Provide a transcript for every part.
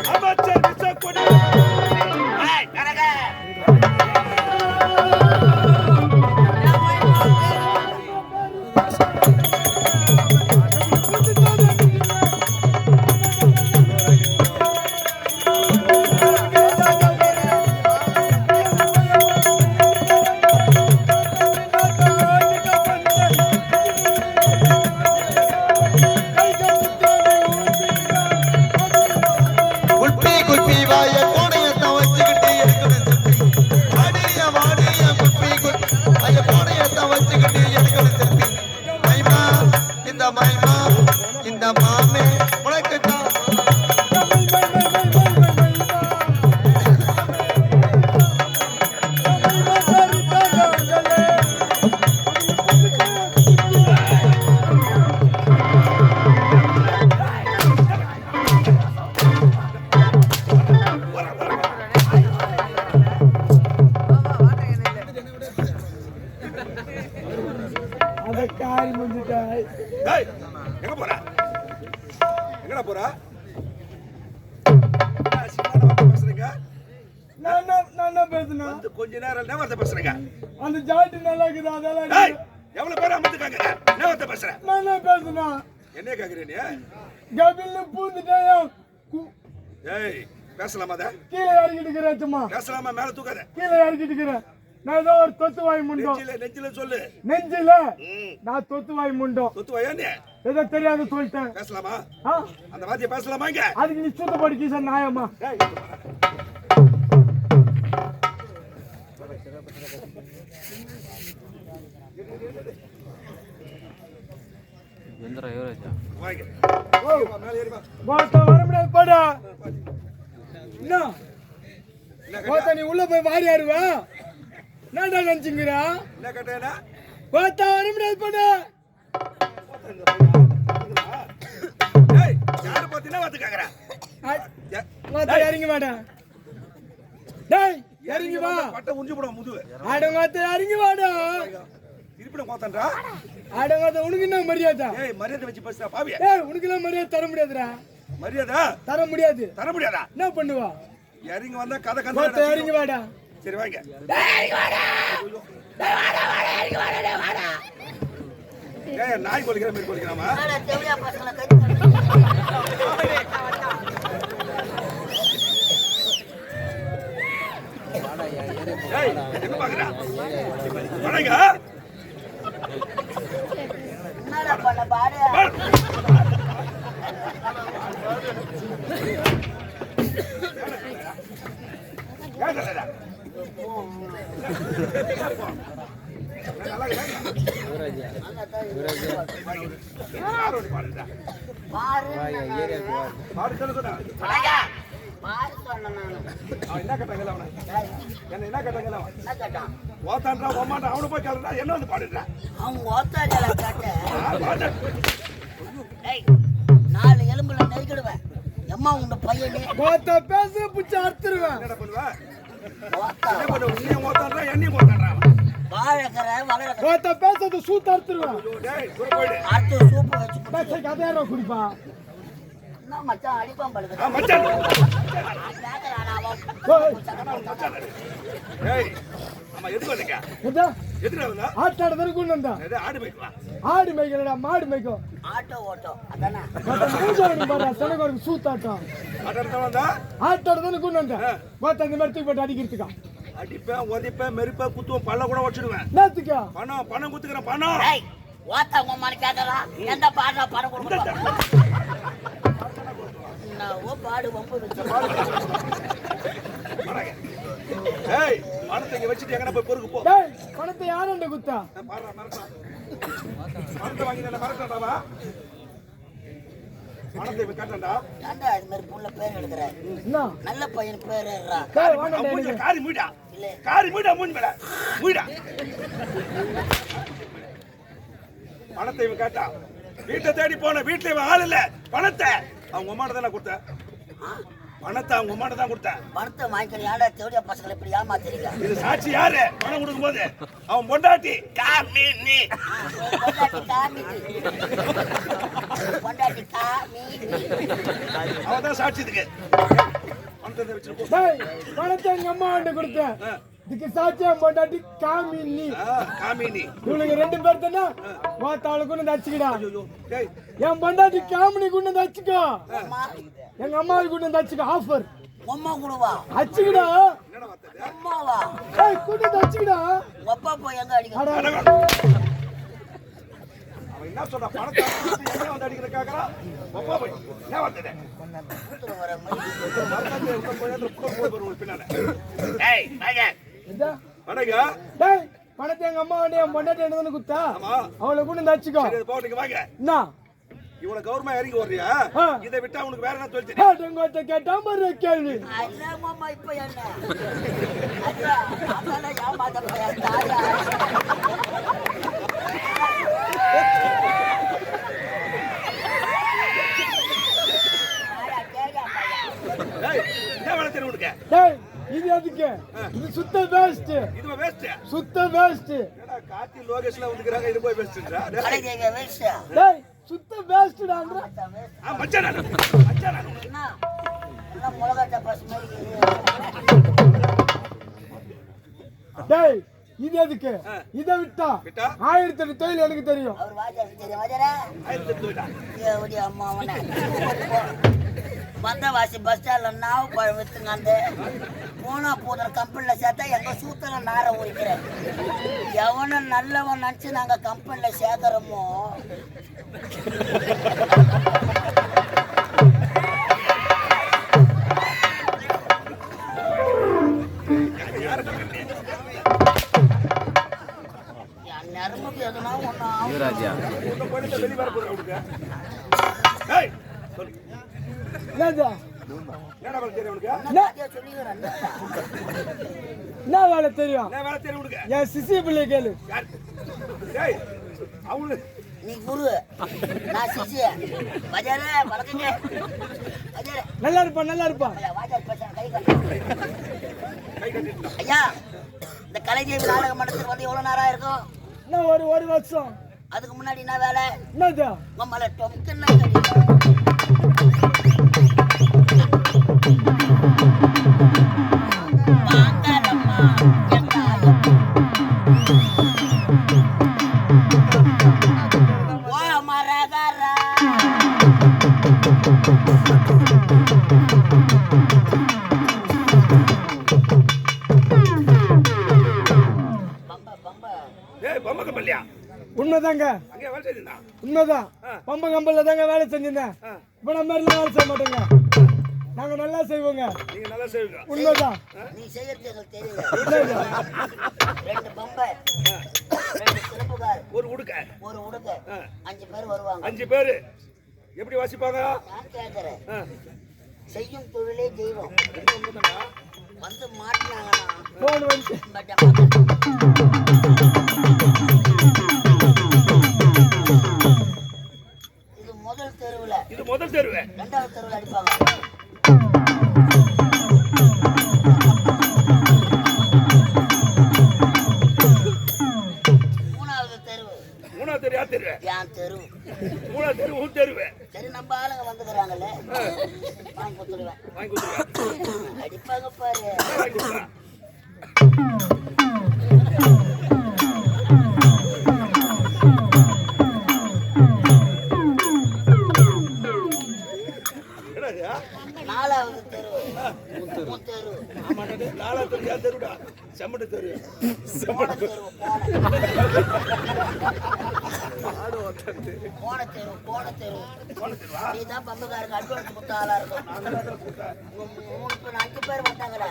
அமைச்சர் பேசுற என்ன பேசுனேன் என்ன கேக்குற நீ? கபில்னு பூந்துட்டேன் ஏய் பேசலாமா அத? கீழே இருக்கிறேன் சும்மா. பேசலாமா? மேல தூக்காத. கீழே இறக்கிட்டு இருக்கிறேன். நான் ஏதோ ஒரு தொத்து வாய் நெஞ்சில நெஞ்சில சொல்லு. நெஞ்சில? நான் தொத்து வாய் நீ? ஏதோ தெரியாது சொல்லிட்டேன். பேசலாமா? அந்த வார்த்தையை பேசலாமா இங்க? அதுக்கு நீ சுத்த படிக்க சார் வா, மேல ஏறி வா கோத்த வர முடியாது போடா. கோத்த நீ உள்ள போய் வாரி ஆடுவா? என்னடா நினைச்சுங்கிறா என்ன கேட்டேனா கோத்த வர முடியாது போடா இறங்கி வாடா. டேய் இறங்கி வா. பட்ட உறிஞ்சு போடும் முதுகு. ஆடங்கோத்த இறங்கி வாடா. கோத்தன்றா ஆடங்கோத்த உனக்கு என்ன மரியாதை? ஏய் மரியாதை வச்சு பேசுறா பாவிய. ஏய் உனக்கு எல்லாம் மரியாதை தர முடியாதுடா? மரியாதை? தர முடியாது. தர முடியாதா? என்ன பண்ணுவா? இறங்கி வந்தா கதை கந்த இறங்கி வாடா. சரி வாங்க. ஏய் நாய் கொலிக்கிற மாதிரி கொலிக்கிறாமா. ஏய் எங்க பாக்குறா வணங்க பண்ண பாரு ஏடா பாரு பாரு பாரு சொன்னேன் நானு. அவன் என்ன கேட்டாங்கல்ல அவனை. என்ன என்ன கேட்டாங்கல்ல அவன். என்ன கேட்டான்? ஓத்தான்றா ஓமான்றா அவனை போய் கேளுடா. என்ன வந்து பாடுறா அவங்க ஒத்தாரியால கேட்ட. பாடு. ஏய் நாலு எலும்புல நெருக்கிடுவேன் எம்மா உங்க பையனே? கோத்த பேச புடிச்சு அறுத்துருவேன். என்னடா பண்ணுவ? ஓத்தா. என்ன பண்ணுவ? உன்னையும் ஓத்தான்றா என்னையும் ஓத்தான்றா அவன்? வாழைக்கற வளர கோத்த பேசுறது சூத்து அறுத்துருவேன். ஐயோ, டேய் சூப்பு வச்சு கதையாரோ குடிப்பா என்ன மச்சான் அடிப்பான் படுது ஆ மச்சான். ஏய் ஆட்டாட வந்தா. ஆடு மேய்க்கலாம் ஆடு மேய்க்கிறடா மாடு மேய்க்கும். ஆட்டோ ஓட்டோ அதானே? ஒரு சூத்தாட்டம். ஆட்டாட தான் கொண்டு வந்தேன் கோத்த அந்த போட்டு அடிக்கிறதுக்கா. அடிப்பேன் உதைப்பேன் மெரிப்பேன் குத்துவேன் பல்ல கூட வச்சிடுவேன் என்னத்துக்கா? பணம் பணம் குத்துக்கிறேன் பணம். ஏய் ஓத்தா உம்மானு கேட்கறா எந்த பாடுறா பணம் கொடுக்கணும்? என்னவோ பாடு வம்பு வச்சு. ஏய் பணத்தை இங்க வச்சுட்டு எங்கடா போய் பொறுக்கு போ. டேய் பணத்தை யாரண்ட குத்தா? மறக்கா பணத்தை வாங்கி நான் மறக்கட்டாவா பணத்தை இப்ப கேட்டா ஏன்டா இது மாதிரி புள்ள பேர் நல்ல பையன் பேர் எடுறா. டேய் வாங்கடா காரி மூடா இல்ல. காரி மூடா மூஞ்சி மேல. மூடா பணத்தை இவன் கேட்டா. வீட்டை தேடி போன வீட்டுல இவன் ஆள் இல்ல. பணத்தை. அவங்க உமாட்ட தானே கொடுத்த பணத்தை அவங்க உமாட்ட தான் கொடுத்தேன். பணத்தை வாங்கிக்கிற ஏன்டா தேவடியா பசங்களை இப்படி ஏமாத்திருக்க இது சாட்சி யாரு? பணம் கொடுக்கும் போது அவன் பொண்டாட்டி. காமி நீ பொண்டாட்டி காமிக்கு பொண்டாட்டி கா மீ மீ. அவன் தான் சாட்சி இதுக்கு. பணத்தை எங்க அம்மா கொடுத்தேன். இதுக்கு சாட்சியம் பொண்டாட்டி காமி நீ காமினி. இவனுக்கு ரெண்டு பேர் தானே? வாத்தாளு கொண்டு டேய். என் பொண்டாட்டி காமினி கொண்டு அம்மா. எங்க அம்மாவுக்கு கொண்டு வந்து வச்சுக்கோ ஆஃபர் உம்மா கூடுவா. வார்த்தை அம்மாவா? ஏய் கொண்டு வந்து வச்சுக்கிடா ஒப்பா போய் எங்க அடிக்க அவன் என்ன சொல்றான் பணத்தை எங்க வந்து அடிக்கிற போய். என்ன ஏய் மகன் டேய் பணத்தை எங்க அம்மா வந்து என் பொண்டாட்டி வந்து குத்தா ஆமா. அவளை போ நீங்க வாங்க. என்ன? இவ்வளவு கௌரவமா இறங்கி வர்றியா. இதை விட்டா உனக்கு வேற என்ன சொல்லிச்சு கேட்டவங்க கேட்டா மாதிரி கேள்வி. அல்லாமம்மா இப்ப என்ன? என்ன வேலை தெரியும் உனக்கு? டேய் இது எதுக்கு? இது சுத்த வேஸ்ட் இதுவா வேஸ்ட் சுத்த வேஸ்ட் என்னடா கார்த்தி லோகேஷ்ல வந்துக்கிறாங்க இது போய் வேஸ்ட்ன்றா டேய். சுத்த வேஸ்ட்டான்ற ஆ மச்சான் நானு. மச்சான் நானு. என்ன என்ன மிளகாட்ட பசு மாதிரி. டேய் இது எதுக்கு? இதை விட்டா? விட்டா? ஆயிரத்தி எட்டு தொழில் எனக்கு தெரியும். வந்தவாசி பஸ் ஸ்டாண்ட்ல நாவு பழம் விற்றுங்க அந்த போனா போதுற கம்பெனியில் சேர்த்தா எங்கள் சூத்தில் நார உரிக்கிறேன் எவனும் நல்லவன் நினச்சி நாங்கள் கம்பெனியில் சேர்க்குறோமோ? வேலை தெரியும். என்ன வேலை தெரியும் உனக்கு? என் சிசி பிள்ளை கேளு. அவனு. நீ குரு நான் சிசிய. பஜார வளர்க்குங்க நல்லா இருப்பா நல்லா இருப்பா. வாஜார் பேசுறேன் கை கட்டு. கை கட்டிட்டு ஐயா இந்த கலைதேவி நாடக மன்றத்துக்கு வந்து எவ்வளவு நேரம் இருக்கும் என்ன ஒரு ஒரு வருஷம். அதுக்கு முன்னாடி என்ன வேலை? என்னது? உம்மல டொம்க்குன்னு வாங்காதம்மா செய்யுதா உண்மைதான். பம்ப கம்பல்ல தாங்க வேலை செஞ்சிருந்தேன். இப்ப நம்ம மாதிரிலாம் வேலை செய்ய மாட்டோங்க. நாங்க நல்லா செய்வோங்க. நீங்க நல்லா செய்வீங்க. உண்மைதான். நீ செய்யறது எங்களுக்கு தெரியல ரெண்டு பம்பை ஒரு உடுக்க. ஒரு உடுக்க. அஞ்சு பேர் வருவாங்க. அஞ்சு பேரு. எப்படி வாசிப்பாங்க? நான் கேட்கிறேன் ஆ, செய்யும் தொழிலே தெய்வம்? வந்து மாட்டினாங்கன்னா இது முதல் தெருவு. ரெண்டாவது தெருவுல அடிப்பாங்க. என் தெரு. மூணாவது தெரு உன் தெருவு. சரி நம்ம ஆளுங்க வந்துக்கிறாங்கல்ல வாங்கி கொடுத்துருவேன். வாங்கி கொடுத்துருவேன். நாலாவது தெரு. தெரு ஆமாண்டா நாலாவது தெரு தெருடா? செம்மட்டு தெரு. போன தெரு போன போன தெரு போன தெரு. போன நீ தான் அட்வான்ஸ் இருக்கும் பேர் அஞ்சு பேர் வந்தாங்கடா.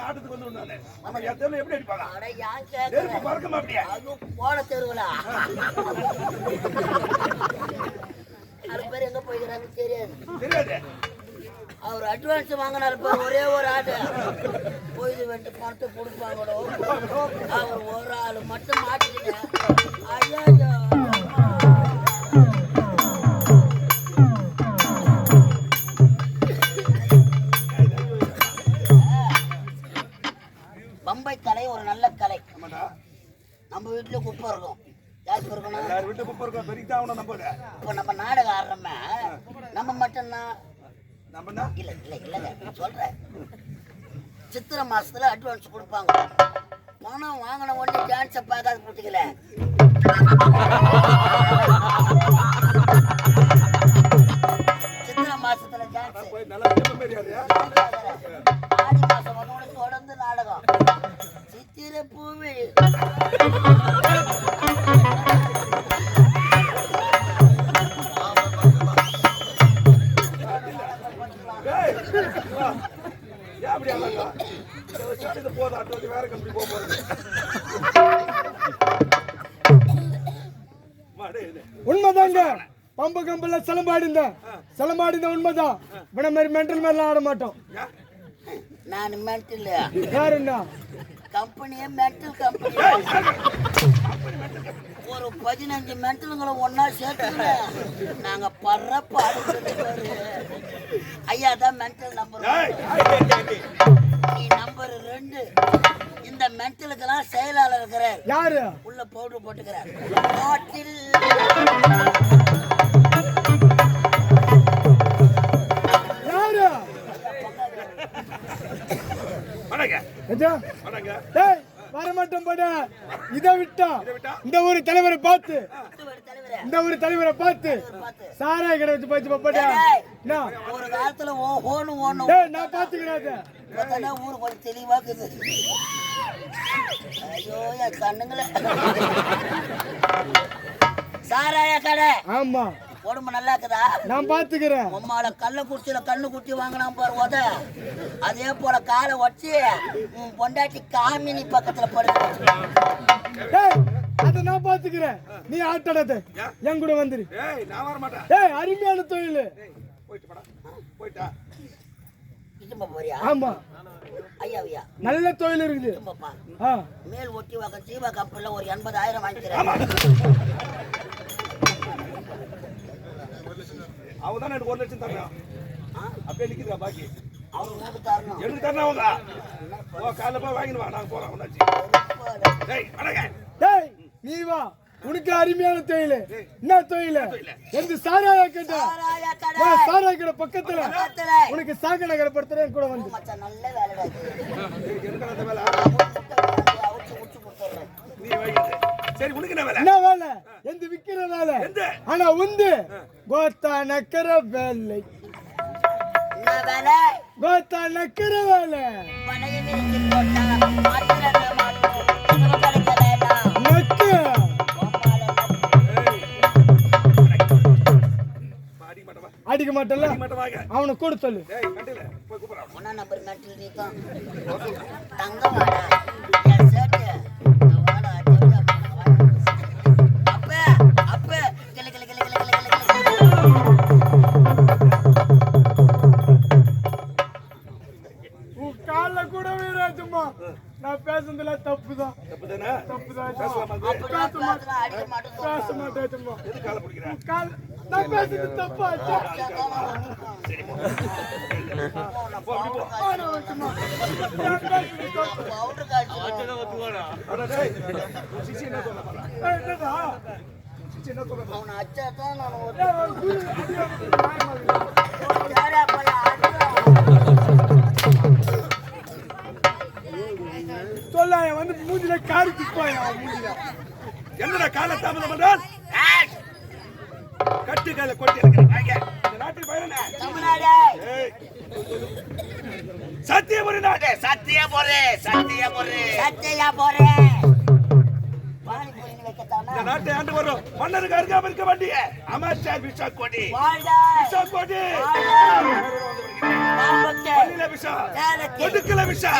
ஆட்டத்துக்கு வந்து எப்படி அடிப்பாங்க? அட மாட்டியா? போன தெருவுலா? அது பேர் எங்க போய்க்கிறாங்க தெரியாது. தெரியாது. அவர் அட்வான்ஸ் வாங்கினாரு ஒரே ஒரு ஆடு. போயிது வெட்டு பணத்தை கொடுப்பாங்களோ? அவர் ஒரு ஆள் மட்டும் மாட்டிக்கிட்டேன் ஐயா பம்பை கலை ஒரு நல்ல கலை. நம்ம வீட்டுல குப்பை இருக்கும். வாய்ப்பு இருக்கணும் குப்பை இருக்கோம். நம்ம இப்போ நம்ம நாடகம் ஆடுறோமே. நம்ம மட்டும்தான் இல்ல இல்ல இல்லங்க. நான் சொல்றேன். சித்திரை மாசத்துல அட்வான்ஸ் கொடுப்பாங்க. பணம் வாங்கின உடனே டான்ஸை பார்க்காத போட்டுக்கல. சித்திரை டான்ஸ் மாரியாதையா ஆடி ஒன்னோட தொடர்ந்து நாடகம். சித்திரை பூவி சிலம்பாடிந்த சிலம்பாடிந்த உண்மைதான். இவன மாதிரி மென்டல் மாதிரிலாம் ஆட மாட்டோம்? நான் மென்டல் யாருன்னா கம்பெனியே மென்டல் கம்பெனி ஒரு பதினஞ்சு மென்டலுங்களை ஒன்னா சேர்த்து நாங்க படுற பாடு பாரு ஐயா தான் மென்டல் நம்பர். நீ நம்பர் ரெண்டு. இந்த மென்டலுக்கெல்லாம் செயலாளர் இருக்கிறார். யாரு? உள்ள பவுடர் போட்டுக்கிறார். வணங்க. எஜா வணங்க. டேய் வர மாட்டோம் போட. இதை விட்டா. விட்டா? இந்த ஊர் தலைவரை பார்த்து. இந்த ஊர் தலைவரை பார்த்து. சாராய கடை வச்சு போச்சு பாப்பாடா ஒரு காலத்துல ஓ ஹோனு ஓணும் டேய் நான் பாத்துக்கிறேன் ஊரு கொஞ்சம் தெளிவாக்குது ஐயோ என் கண்ணுங்களே. சாராய கடை. ஆமா. உடம்பு நல்லா இருக்குதா? நான் பாத்துக்கிறேன். உம்மால கல்ல குடிச்சில கண்ணு குட்டி வாங்கினான் பாரு உத. அதே போல காலை வச்சு உன் பொண்டாட்டி காமினி பக்கத்துல டேய் அதை நான் பாத்துக்கிறேன். நீ ஆட்டடத என் கூட வந்துரு. ஏய் நான் வர மாட்டேன். டேய் அருமையான தொழில். ஏய், போயிட்டு போடா போயிட்டா. ஆமா. ஐயா ஐயா. நல்ல தொழில் இருக்குது. மேல் ஒட்டி வாக்க ஜீவா கம்பெனில ஒரு எண்பதாயிரம் வாங்கிக்கிறேன். அவன் தானே எனக்கு ஒரு லட்சம் தரணும் அப்படியே நிக்குதா பாக்கி. எனக்கு தரணும். அவங்க? ஓ காலைல போய் வாங்கிட்டு வா நாங்க போறோம் ஒன்னாச்சு டேய் வணங்க டேய் நீ வா. உனக்கு அருமையான தொழில். என்ன தொழில்? எந்த சாராய கடை? சாராய கடை. பக்கத்துல. உனக்கு சாக்க நகர படுத்துறேன் கூட வந்து. நீ சரி உனக்கு என்ன வேலை? என்ன வேலை? எந்த விக்கிற வேலை? எந்த? ஆனா உந்து. கோத்தா நக்கர வேலை. கோத்தா நக்கர வேலை. அடிக்க மாட்டல அவனை கூட சொல்லு. டேய் நியாயமா இருக்குது. சேரா போய் அடிச்சா சொல்லாய வந்து மூஞ்சில காரி துப்பாயா அவன் மூஞ்சில. என்னடா காலை தாமதம் பண்றான்? கட்டு கால கொட்டி இருக்கிறேன் வாங்க இந்த நாட்டுக்கு பயணம் தமிழ்நாடு. ஏய். சத்தியபுரி நாடு. சத்தியபுரி சத்தியபுரி சத்தையா போறேன் பானிபூரி வைக்கத்தானா? இந்த நாட்டை ஆண்டு வரும் மன்னருக்கு அருகாம இருக்க வேண்டிய அமைச்சர் விஷா கோடி. விஷா கோடி. விஷா. ஒடுக்கல விஷா